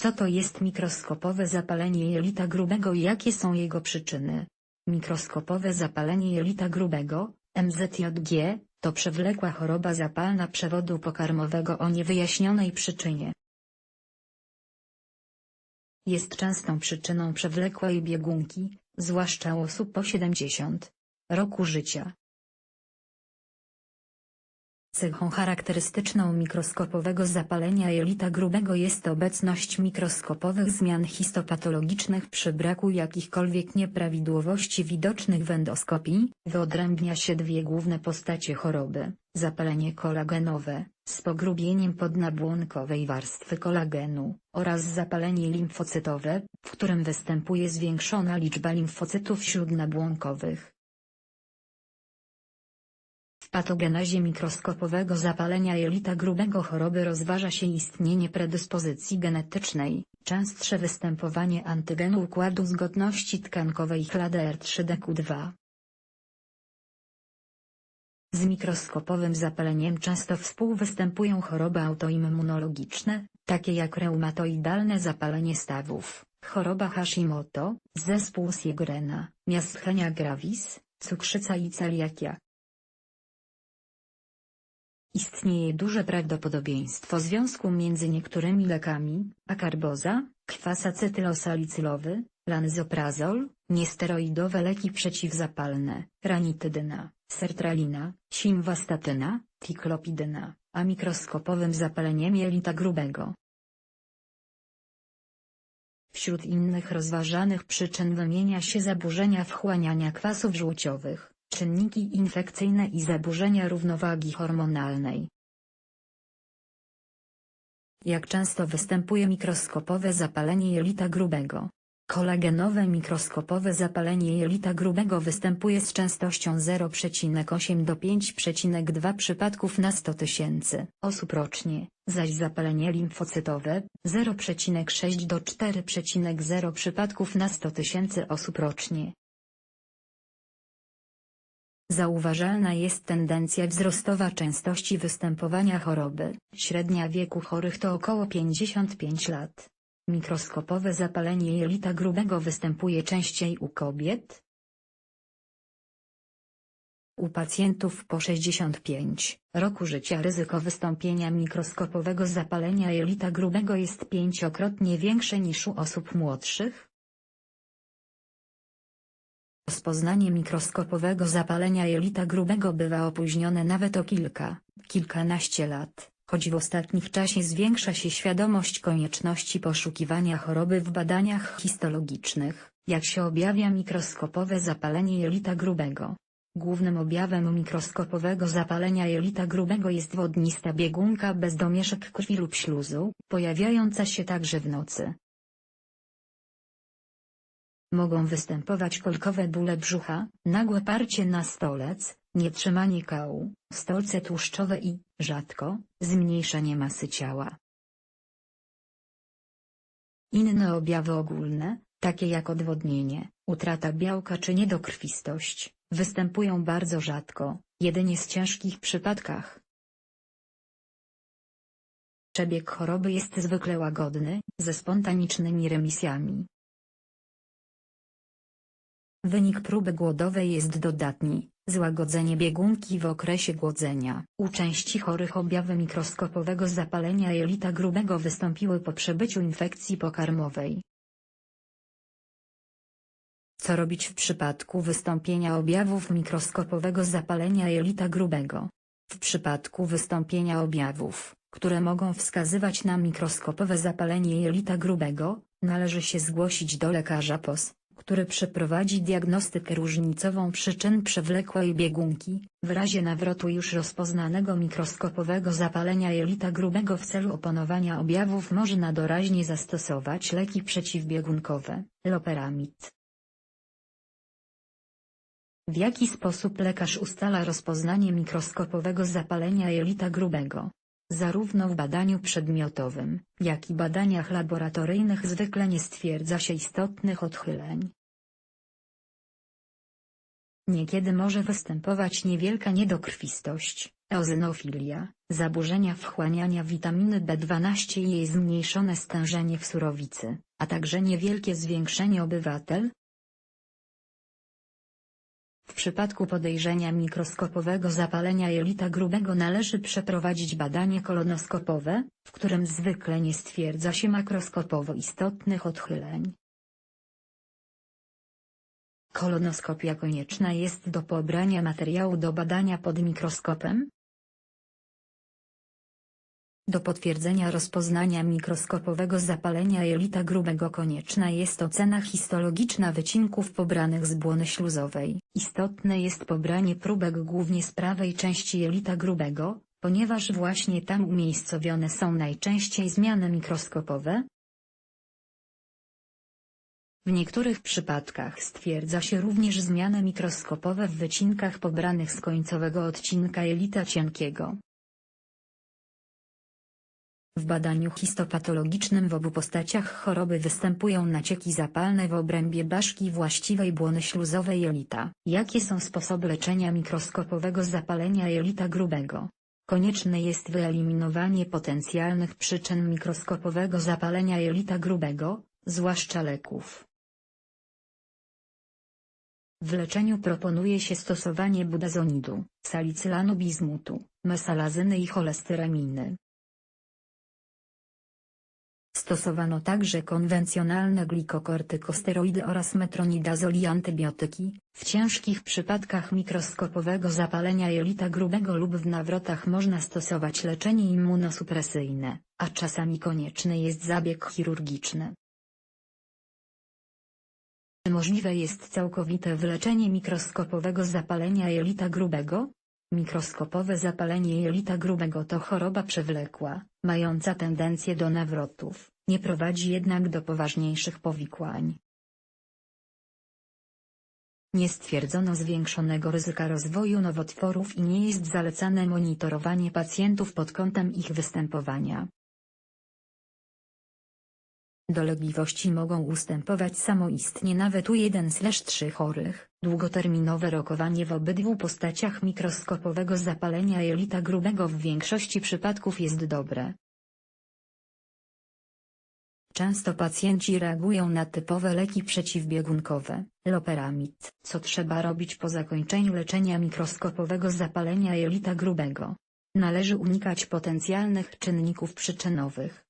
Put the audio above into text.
Co to jest mikroskopowe zapalenie jelita grubego i jakie są jego przyczyny? Mikroskopowe zapalenie jelita grubego, MZJG, to przewlekła choroba zapalna przewodu pokarmowego o niewyjaśnionej przyczynie. Jest częstą przyczyną przewlekłej biegunki, zwłaszcza u osób po 70 roku życia. Cechą charakterystyczną mikroskopowego zapalenia jelita grubego jest obecność mikroskopowych zmian histopatologicznych przy braku jakichkolwiek nieprawidłowości widocznych w endoskopii. Wyodrębnia się dwie główne postacie choroby, zapalenie kolagenowe, z pogrubieniem podnabłonkowej warstwy kolagenu, oraz zapalenie limfocytowe, w którym występuje zwiększona liczba limfocytów śródnabłonkowych. Patogenezie mikroskopowego zapalenia jelita grubego choroby rozważa się istnienie predyspozycji genetycznej, częstsze występowanie antygenu układu zgodności tkankowej HLA-DR3-DQ2. Z mikroskopowym zapaleniem często współwystępują choroby autoimmunologiczne, takie jak reumatoidalne zapalenie stawów, choroba Hashimoto, zespół Sjögrena, miasthenia gravis, cukrzyca i celiakia. Istnieje duże prawdopodobieństwo związku między niektórymi lekami, akarboza, kwas acetylosalicylowy, lanzoprazol, niesteroidowe leki przeciwzapalne, ranitydyna, sertralina, simwastatyna, tiklopidyna, a mikroskopowym zapaleniem jelita grubego. Wśród innych rozważanych przyczyn wymienia się zaburzenia wchłaniania kwasów żółciowych, czynniki infekcyjne i zaburzenia równowagi hormonalnej. Jak często występuje mikroskopowe zapalenie jelita grubego? Kolagenowe mikroskopowe zapalenie jelita grubego występuje z częstością 0,8 do 5,2 przypadków na 100 tysięcy osób rocznie, zaś zapalenie limfocytowe 0,6 do 4,0 przypadków na 100 tysięcy osób rocznie. Zauważalna jest tendencja wzrostowa częstości występowania choroby. Średnia wieku chorych to około 55 lat. Mikroskopowe zapalenie jelita grubego występuje częściej u kobiet. U pacjentów po 65 roku życia ryzyko wystąpienia mikroskopowego zapalenia jelita grubego jest pięciokrotnie większe niż u osób młodszych. Rozpoznanie mikroskopowego zapalenia jelita grubego bywa opóźnione nawet o kilka, kilkanaście lat, choć w ostatnich czasie zwiększa się świadomość konieczności poszukiwania choroby w badaniach histologicznych, jak się objawia mikroskopowe zapalenie jelita grubego. Głównym objawem mikroskopowego zapalenia jelita grubego jest wodnista biegunka bez domieszek krwi lub śluzu, pojawiająca się także w nocy. Mogą występować kolkowe bóle brzucha, nagłe parcie na stolec, nietrzymanie kału, stolce tłuszczowe i, rzadko, zmniejszenie masy ciała. Inne objawy ogólne, takie jak odwodnienie, utrata białka czy niedokrwistość, występują bardzo rzadko, jedynie w ciężkich przypadkach. Przebieg choroby jest zwykle łagodny, ze spontanicznymi remisjami, Wynik próby głodowej jest dodatni, złagodzenie biegunki w okresie głodzenia. U części chorych objawy mikroskopowego zapalenia jelita grubego wystąpiły po przebyciu infekcji pokarmowej. Co robić w przypadku wystąpienia objawów mikroskopowego zapalenia jelita grubego? W przypadku wystąpienia objawów, które mogą wskazywać na mikroskopowe zapalenie jelita grubego, należy się zgłosić do lekarza POS który przeprowadzi diagnostykę różnicową przyczyn przewlekłej biegunki, w razie nawrotu już rozpoznanego mikroskopowego zapalenia jelita grubego w celu opanowania objawów można doraźnie zastosować leki przeciwbiegunkowe, loperamid. W jaki sposób lekarz ustala rozpoznanie mikroskopowego zapalenia jelita grubego? Zarówno w badaniu przedmiotowym, jak i badaniach laboratoryjnych zwykle nie stwierdza się istotnych odchyleń. Niekiedy może występować niewielka niedokrwistość, eozenofilia, zaburzenia wchłaniania witaminy B12 i jej zmniejszone stężenie w surowicy, a także niewielkie zwiększenie obywatel, przypadku podejrzenia mikroskopowego zapalenia jelita grubego należy przeprowadzić badanie kolonoskopowe, w którym zwykle nie stwierdza się makroskopowo istotnych odchyleń. Kolonoskopia konieczna jest do pobrania materiału do badania pod mikroskopem, do potwierdzenia rozpoznania mikroskopowego zapalenia jelita grubego konieczna jest ocena histologiczna wycinków pobranych z błony śluzowej. Istotne jest pobranie próbek głównie z prawej części jelita grubego, ponieważ właśnie tam umiejscowione są najczęściej zmiany mikroskopowe. W niektórych przypadkach stwierdza się również zmiany mikroskopowe w wycinkach pobranych z końcowego odcinka jelita cienkiego. W badaniu histopatologicznym w obu postaciach choroby występują nacieki zapalne w obrębie baszki właściwej błony śluzowej jelita. Jakie są sposoby leczenia mikroskopowego zapalenia jelita grubego? Konieczne jest wyeliminowanie potencjalnych przyczyn mikroskopowego zapalenia jelita grubego, zwłaszcza leków. W leczeniu proponuje się stosowanie budazonidu, salicylanu bizmutu, mesalazyny i cholestyraminy. Stosowano także konwencjonalne glikokortykosteroidy oraz metronidazol i antybiotyki, w ciężkich przypadkach mikroskopowego zapalenia jelita grubego lub w nawrotach można stosować leczenie immunosupresyjne, a czasami konieczny jest zabieg chirurgiczny. Możliwe jest całkowite wyleczenie mikroskopowego zapalenia jelita grubego? Mikroskopowe zapalenie jelita grubego to choroba przewlekła, mająca tendencję do nawrotów, nie prowadzi jednak do poważniejszych powikłań. Nie stwierdzono zwiększonego ryzyka rozwoju nowotworów i nie jest zalecane monitorowanie pacjentów pod kątem ich występowania. Dolegliwości mogą ustępować samoistnie nawet u 1-3 chorych. Długoterminowe rokowanie w obydwu postaciach mikroskopowego zapalenia jelita grubego w większości przypadków jest dobre. Często pacjenci reagują na typowe leki przeciwbiegunkowe, loperamid, co trzeba robić po zakończeniu leczenia mikroskopowego zapalenia jelita grubego. Należy unikać potencjalnych czynników przyczynowych,